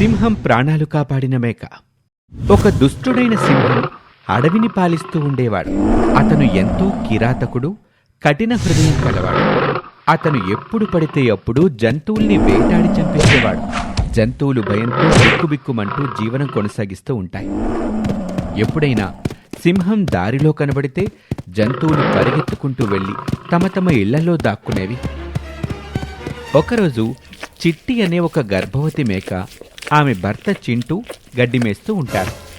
సింహం ప్రాణాలు కాపాడిన మేక. ఒక దుష్టుడైన సింహం అడవిని పాలిస్తూ ఉండేవాడు. అతను ఎంతో కిరాతకుడు కఠిన హృదయం కలవాడు. అతను ఎప్పుడు పడితే అప్పుడు జంతువుల్ని వేటాడి చంపేసేవాడు. జంతువులు భయంతో బిక్కుబిక్కుమంటూ జీవనం కొనసాగిస్తూ ఉంటాయి. ఎప్పుడైనా సింహం దారిలో కనబడితే జంతువులు పరిగెత్తుకుంటూ వెళ్ళి తమ తమ ఇళ్ళలో దాక్కునేవి. ఒకరోజు చిట్టి అనే ఒక గర్భవతి మేక ఆమె భర్త చింటూ గడ్డి మేస్తూ ఉంటారు.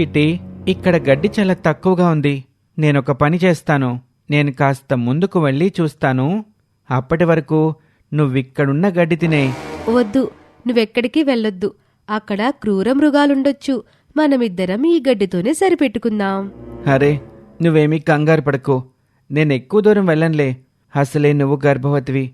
చిట్టి ఇక్కడ గడ్డి చాలా తక్కువగా ఉంది. నేనొక పని చేస్తాను. నేను కాస్త ముందుకు వెళ్ళి చూస్తాను. అప్పటి వరకు నువ్విక్కడున్న గడ్డి తినే. వద్దు. నువ్వెక్కడికి వెళ్ళొద్దు. అక్కడ క్రూర మృగాలుండొచ్చు. మనమిద్దరం ఈ గడ్డితోనే సరిపెట్టుకుందాం. అరే నువ్వేమీ కంగారు పడకు. నేను ఎక్కువ దూరం వెళ్ళనులే. అసలే నువ్వు గర్భవతివి.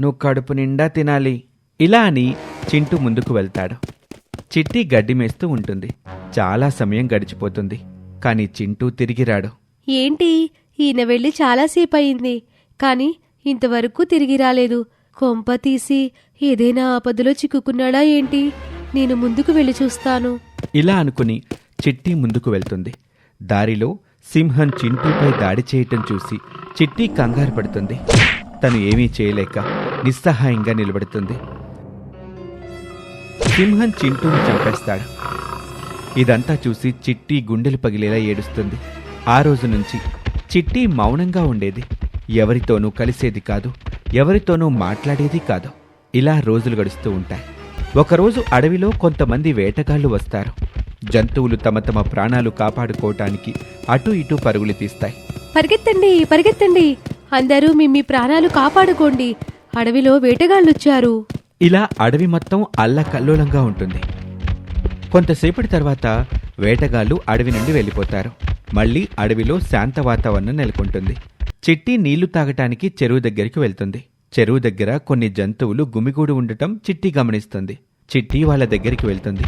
నువ్వు కడుపు నిండా తినాలి. ఇలా అని చింటూ ముందుకు వెళ్తాడు. చిట్టి గడ్డి మేస్తూ ఉంటుంది. చాలా సమయం గడిచిపోతుంది. కానీ చింటూ తిరిగి రాడు. ఏంటి? ఈయన వెళ్ళి చాలాసేపు అయింది కాని ఇంతవరకు తిరిగి రాలేదు. కొంప తీసి ఏదైనా ఆపదలో చిక్కుకున్నాడా ఏంటి? నేను ముందుకు వెళ్ళి చూస్తాను. ఇలా అనుకుని చిట్టి ముందుకు వెళ్తుంది. దారిలో సింహం చింటూపై దాడి చేయటం చూసి చిట్టి కంగారు పడుతుంది. తను ఏమీ చేయలేక నిస్సహాయంగా నిలబడుతుంది. సింహం చింటూని చంపేస్తాడు. ఇదంతా చూసి చిట్టి గుండెలు పగిలేలా ఏడుస్తుంది. ఆ రోజు నుంచి చిట్టి మౌనంగా ఉండేది. ఎవరితోనూ కలిసేది కాదు ఎవరితోనూ మాట్లాడేది కాదు. ఇలా రోజులు గడుస్తూ ఉంటాయి. ఒకరోజు అడవిలో కొంతమంది వేటగాళ్ళు వస్తారు. జంతువులు తమ తమ ప్రాణాలు కాపాడుకోవటానికి అటు ఇటు పరుగులు తీస్తాయి. పరిగెత్తండి పరిగెత్తండి. అందరూ మీ మీ ప్రాణాలు కాపాడుకోండి. అడవిలో వేటగాళ్ళొచ్చారు. ఇలా అడవి మొత్తం అల్లకల్లోలంగా ఉంటుంది. కొంతసేపటి తర్వాత వేటగాళ్ళు అడవి నుండి వెళ్ళిపోతారు. మళ్ళీ అడవిలో శాంత వాతావరణం నెలకొంటుంది. చిట్టి నీళ్ళు తాగటానికి చెరువు దగ్గరికి వెళ్తుంది. చెరువు దగ్గర కొన్ని జంతువులు గుమిగూడు ఉండటం చిట్టి గమనిస్తుంది. చిట్టి వాళ్ళ దగ్గరికి వెళ్తుంది.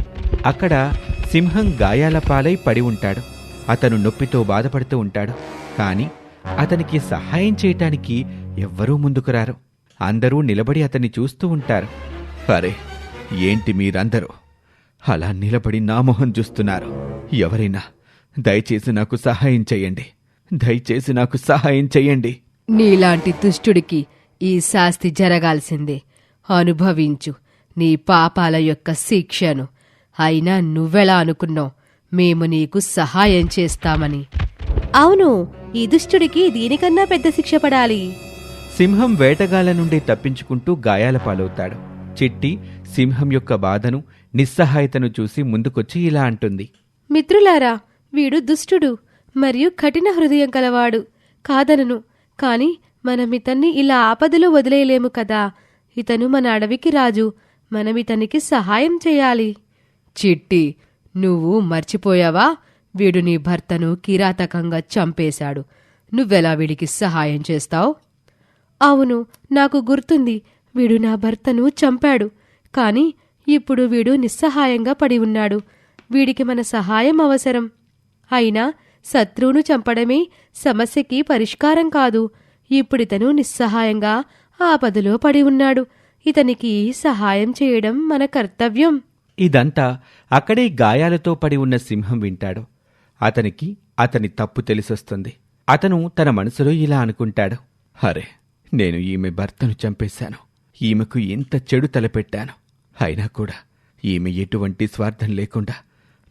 అక్కడ సింహం గాయాల పాలై పడి ఉంటాడు. అతను నొప్పితో బాధపడుతూ ఉంటాడు. కాని అతనికి సహాయం చేయటానికి ఎవ్వరూ ముందుకు రారు. అందరూ నిలబడి అతన్ని చూస్తూ ఉంటారు. అరే ఏంటి మీరందరూ? అలా నిలబడి నా మొహం చూస్తున్నారు. ఎవరైనా దయచేసి నాకు సహాయం చెయ్యండి దయచేసి నాకు సహాయం చెయ్యండి నీలాంటి దుష్టుడికి ఈ శాస్తి జరగాల్సిందే. అనుభవించు. నీ పాపాల యొక్క శిక్షను. అయినా నువ్వెలా అనుకున్నావు? మేము నీకు సహాయం చేస్తామని. అవును ఈ దుష్టుడికి దీనికన్నా పెద్ద శిక్ష పడాలి. సింహం వేటగాళ్ళ నుండి తప్పించుకుంటూ గాయాల పాలవుతాడు. చిట్టి సింహం యొక్క బాధను నిస్సహాయతను చూసి ముందుకొచ్చి ఇలా అంటుంది. మిత్రులారా వీడు దుష్టుడు మరియు కఠిన హృదయం కలవాడు. కాదనను కాని మనం ఇతన్ని ఇలా ఆపదలో వదిలేయలేము కదా. ఇతను మన అడవికి రాజు మనం ఇతనికి సహాయం చేయాలి. చిట్టి నువ్వు మర్చిపోయావా? వీడు నీ భర్తను కిరాతకంగా చంపేశాడు. నువ్వెలా వీడికి సహాయం చేస్తావు? అవును నాకు గుర్తుంది. వీడు నా భర్తను చంపాడు. కాని ఇప్పుడు వీడు నిస్సహాయంగా పడి ఉన్నాడు. వీడికి మన సహాయం అవసరం. అయినా శత్రువును చంపడమే సమస్యకి పరిష్కారం కాదు. ఇప్పుడితను నిస్సహాయంగా ఆపదలో పడి ఉన్నాడు. ఇతనికి సహాయం చేయడం మన కర్తవ్యం. ఇదంతా అక్కడే గాయాలతో పడి ఉన్న సింహం వింటాడు. అతనికి అతని తప్పు తెలిసొస్తుంది. అతను తన మనసులో ఇలా అనుకుంటాడు. అరే నేను ఈమె భర్తను చంపేశాను. ఈమెకు ఇంత చెడు తలపెట్టాను. అయినా కూడా ఈమె ఎటువంటి స్వార్థం లేకుండా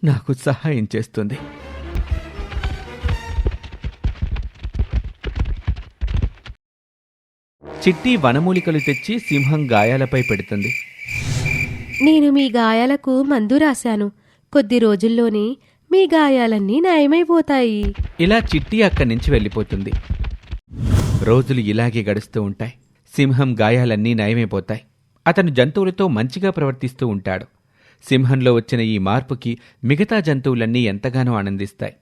నాకు సహాయం చేస్తుంది. చిట్టి వనమూలికలు తెచ్చి సింహం గాయాలపై పెడుతుంది. నేను మీ గాయాలకు మందు రాశాను. కొద్ది రోజుల్లోనే మీ గాయాలన్నీ నయమైపోతాయి. ఇలా చిట్టి అక్కడి నుంచి వెళ్ళిపోతుంది. రోజులు ఇలాగే గడుస్తూ ఉంటాయి. సింహం గాయాలన్నీ నయమైపోతాయి. అతను జంతువులతో మంచిగా ప్రవర్తిస్తూ ఉంటాడు. సింహంలో వచ్చిన ఈ మార్పుకి మిగతా జంతువులన్నీ ఎంతగానో ఆనందిస్తాయి.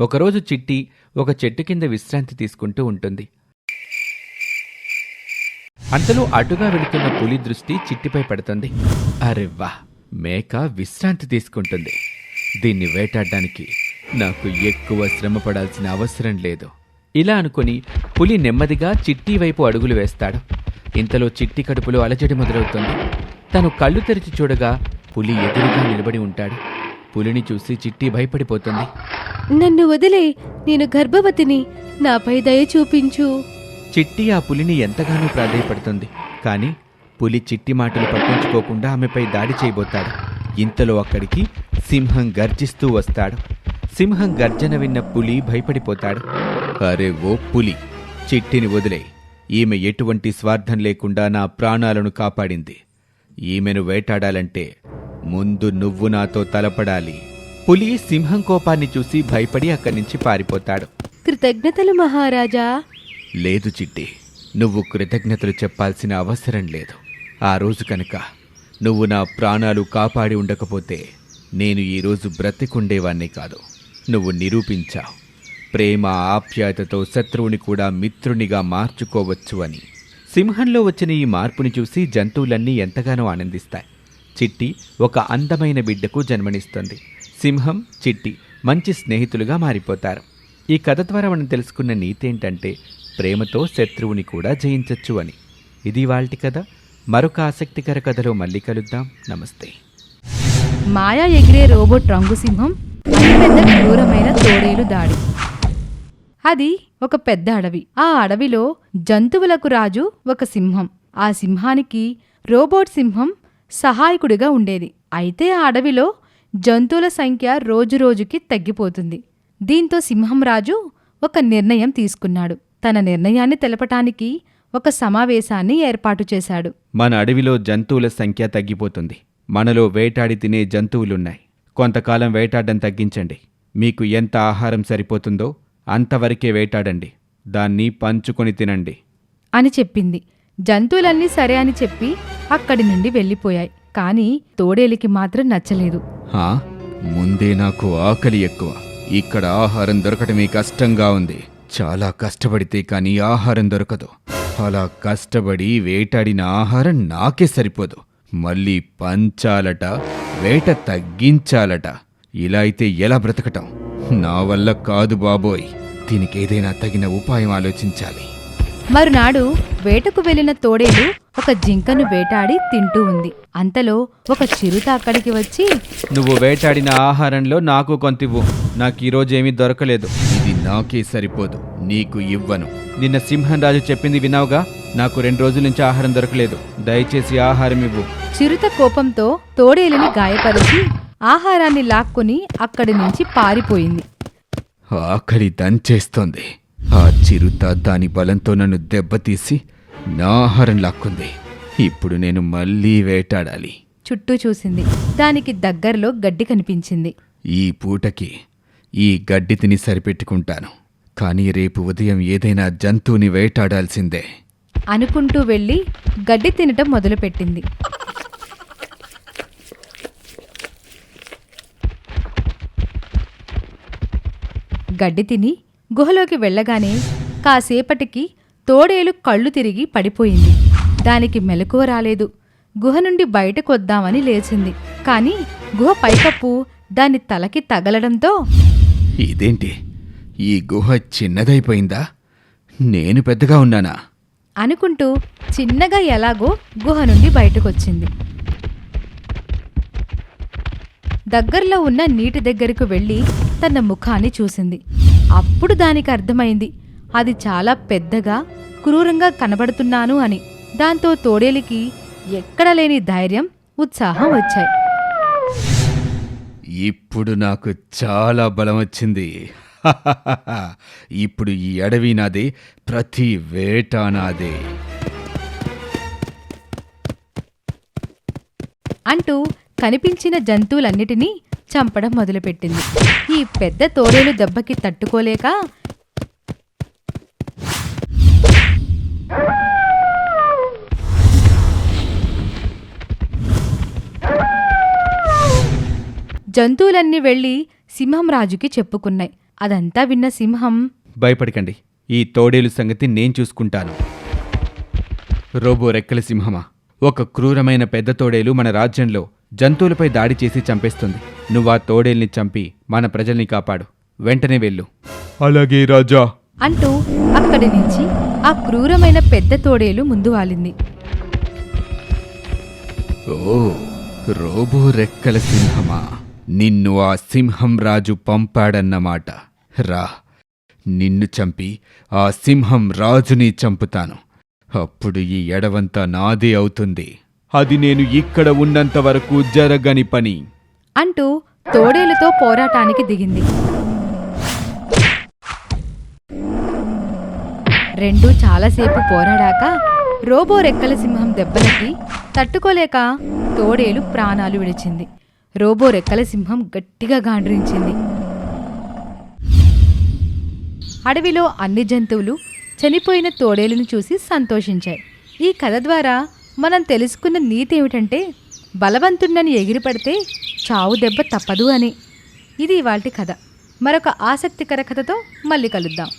ఒకరోజు చిట్టి ఒక చెట్టు కింద విశ్రాంతి తీసుకుంటూ ఉంటుంది. అంతలో అటుగా వెళుతున్న పులి దృష్టి చిట్టిపై పడుతుంది. అరెవ్వా మేక విశ్రాంతి తీసుకుంటుంది. దీన్ని వేటాడడానికి నాకు ఎక్కువ శ్రమ పడాల్సిన అవసరం లేదు. ఇలా అనుకుని పులి నెమ్మదిగా చిట్టి వైపు అడుగులు వేస్తాడు. ఇంతలో చిట్టి కడుపులో అలజడి మొదలవుతుంది. తను కళ్ళు తెరిచి చూడగా పులి ఎదురుగా నిలబడి ఉంటాడు. పులిని చూసి చిట్టి భయపడిపోతుంది. నన్ను వదిలే నేను గర్భవతిని. నాపై దయ చూపించు. చిట్టి ఆ పులిని ఎంతగానో ప్రాధేయపడుతుంది. కానీ పులి చిట్టి మాటలు పట్టించుకోకుండా ఆమెపై దాడి చేయబోతాడు. ఇంతలో అక్కడికి సింహం గర్జిస్తూ వస్తాడు. సింహం గర్జన విన్న పులి భయపడిపోతాడు. అరే ఓ పులి. చిట్టిని వదిలే. ఈమె ఎటువంటి స్వార్థం లేకుండా నా ప్రాణాలను కాపాడింది. ఈమెను వేటాడాలంటే ముందు నువ్వు నాతో తలపడాలి. పులి సింహం కోపాన్ని చూసి భయపడి అక్కడి నుంచి పారిపోతాడు. కృతజ్ఞతలు మహారాజా. లేదు చిట్టి. నువ్వు కృతజ్ఞతలు చెప్పాల్సిన అవసరం లేదు. ఆ రోజు కనుక నువ్వు నా ప్రాణాలు కాపాడి ఉండకపోతే నేను ఈరోజు బ్రతికుండేవాణ్ణి కాదు. నువ్వు నిరూపించావు. ప్రేమ ఆప్యాయతతో శత్రువుని కూడా మిత్రునిగా మార్చుకోవచ్చు అని సింహంలో వచ్చిన ఈ మార్పుని చూసి జంతువులన్నీ ఎంతగానో ఆనందిస్తాయి. చిట్టి ఒక అందమైన బిడ్డకు జన్మనిస్తుంది. సింహం చిట్టి మంచి స్నేహితులుగా మారిపోతారు. ఈ కథ ద్వారా మనం తెలుసుకున్న నీతి ఏంటంటే ప్రేమతో శత్రువుని కూడా జయించవచ్చు అని ఇది వాళ్ళటి కథ. మరొక ఆసక్తికర కథలో మళ్ళీ కలుద్దాం. నమస్తే. మాయా ఎగిరే రోబోట్ రంగు సింహం అతిపెద్ద క్రూరమైన తోడేలు దాడి. అది ఒక పెద్ద అడవి. ఆ అడవిలో జంతువులకు రాజు ఒక సింహం. ఆ సింహానికి రోబోట్ సింహం సహాయకుడిగా ఉండేది. అయితే ఆ అడవిలో జంతువుల సంఖ్య రోజురోజుకి తగ్గిపోతుంది. దీంతో సింహం రాజు ఒక నిర్ణయం తీసుకున్నాడు. తన నిర్ణయాన్ని తెలపటానికి ఒక సమావేశాన్ని ఏర్పాటు చేశాడు. మన అడవిలో జంతువుల సంఖ్య తగ్గిపోతుంది. మనలో వేటాడి తినే జంతువులున్నాయి. కొంతకాలం వేటాడడం తగ్గించండి. మీకు ఎంత ఆహారం సరిపోతుందో అంతవరకే వేటాడండి. దాన్ని పంచుకొని తినండి. అని చెప్పింది. జంతువులన్నీ సరే అని చెప్పి అక్కడి నుండి వెళ్ళిపోయాయి. కాని తోడేలికి మాత్రం నచ్చలేదు. హా? ముందే నాకు ఆకలి ఎక్కువ. ఇక్కడ ఆహారం దొరకటమే కష్టంగా ఉంది. చాలా కష్టపడితే కానీ ఆహారం దొరకదు. అలా కష్టపడి వేటాడిన ఆహారం నాకే సరిపోదు. మళ్ళీ పంచాలట వేట తగ్గించాలట. ఇలా అయితే ఎలా బ్రతకటం? నా వల్ల కాదు బాబోయ్. దీనికి ఏదైనా తగిన ఉపాయం ఆలోచించాలి. మరునాడు వేటకు వెళ్ళిన తోడేలు ఒక జింకను వేటాడి తింటూ ఉంది. అంతలో ఒక చిరుత అక్కడికి వచ్చి నువ్వు వేటాడిన ఆహారంలో నాకు కొంతివ్వు. నాకు ఈరోజు ఏమీ దొరకలేదు. ఇది నాకే సరిపోదు. నీకు ఇవ్వను. నిన్న సింహం రాజు చెప్పింది విన్నావుగా నాకు రెండు రోజుల నుంచి ఆహారం దొరకలేదు. దయచేసి ఆహారం ఇవ్వు. చిరుత కోపంతో తోడేలుని గాయపరిచి ఆహారాన్ని లాక్కుని అక్కడి నుంచి పారిపోయింది. ఆకలి దంచేస్తోంది. ఆ చిరుత దాని బలంతో నన్ను దెబ్బతీసి నా ఆహారం లాక్కుంది. ఇప్పుడు నేను మళ్ళీ వేటాడాలి. చుట్టూ చూసింది. దానికి దగ్గరలో గడ్డి కనిపించింది. ఈ పూటకి ఈ గడ్డి తిని సరిపెట్టుకుంటాను. కానీ రేపు ఉదయం ఏదైనా జంతువుని వేటాడాల్సిందే. అనుకుంటూ వెళ్ళి గడ్డి తినటం మొదలుపెట్టింది. గడ్డి తిని గుహలోకి వెళ్ళగానే కాసేపటికి తోడేలు కళ్ళు తిరిగి పడిపోయింది. దానికి మెలకువ రాలేదు. గుహ నుండి బయటకు వద్దామని లేచింది. కాని గుహ పైకప్పు దాని తలకి తగలడంతో ఇదేంటి? ఈ గుహ చిన్నదైపోయిందా? నేను పెద్దగా ఉన్నానా? అనుకుంటూ చిన్నగా ఎలాగో గుహ నుండి బయటకొచ్చింది. దగ్గరలో ఉన్న నీటి దగ్గరకు వెళ్ళి తన ముఖాన్ని చూసింది. అప్పుడు దానికి అర్థమైంది అది చాలా పెద్దగా క్రూరంగా కనబడుతున్నాను అని. దాంతో తోడేలికి ఎక్కడ లేని ధైర్యం ఉత్సాహం వచ్చాయి. ఇప్పుడు నాకు చాలా బలం వచ్చింది. ఇప్పుడు ఈ అడవి నాదే ప్రతి వేట నాదే. అంటూ కనిపించిన జంతువులన్నిటినీ చంపడం మొదలుపెట్టింది. ఈ పెద్ద తోడేలు దెబ్బకి తట్టుకోలేక జంతువులన్నీ వెళ్ళి సింహం రాజుకి చెప్పుకున్నాయి. అదంతా విన్న సింహం భయపడకండి. ఈ తోడేలు సంగతి నేను చూసుకుంటాను. రోబో రెక్కల సింహమా? ఒక క్రూరమైన పెద్ద తోడేలు మన రాజ్యంలో జంతువులపై దాడి చేసి చంపేస్తుంది. నువ్వు ఆ తోడేల్ని చంపి మన ప్రజల్ని కాపాడు. వెంటనే వెళ్ళు. అలాగే రాజా. అంటూ అక్కడి నుంచి ఆ క్రూరమైన పెద్ద తోడేలు ముందు వాలింది. ఓ రోబో రెక్కల సింహమా? నిన్ను ఆ సింహం రాజు పంపాడన్నమాట. రా నిన్ను చంపి ఆ సింహం రాజుని చంపుతాను. అప్పుడు ఈ ఎడవంతా నాదే అవుతుంది. అది నేను ఇక్కడ ఉన్నంత వరకు జరగని పని. అంటూ తోడేలుతో పోరాటానికి దిగింది. రెండూ చాలాసేపు పోరాడాక రోబో రెక్కల సింహం దెబ్బలకి తట్టుకోలేక తోడేలు ప్రాణాలు విడిచింది. రోబో రెక్కల సింహం గట్టిగా గాండ్రించింది. అడవిలో అన్ని జంతువులు చనిపోయిన తోడేలును చూసి సంతోషించాయి. ఈ కథ ద్వారా మనం తెలుసుకున్న నీతి ఏమిటంటే బలవంతుణ్ణని ఎగిరిపడితే చావు దెబ్బ తప్పదు అని. ఇది ఇవాల్టి కథ. మరొక ఆసక్తికర కథతో మళ్ళీ కలుద్దాం.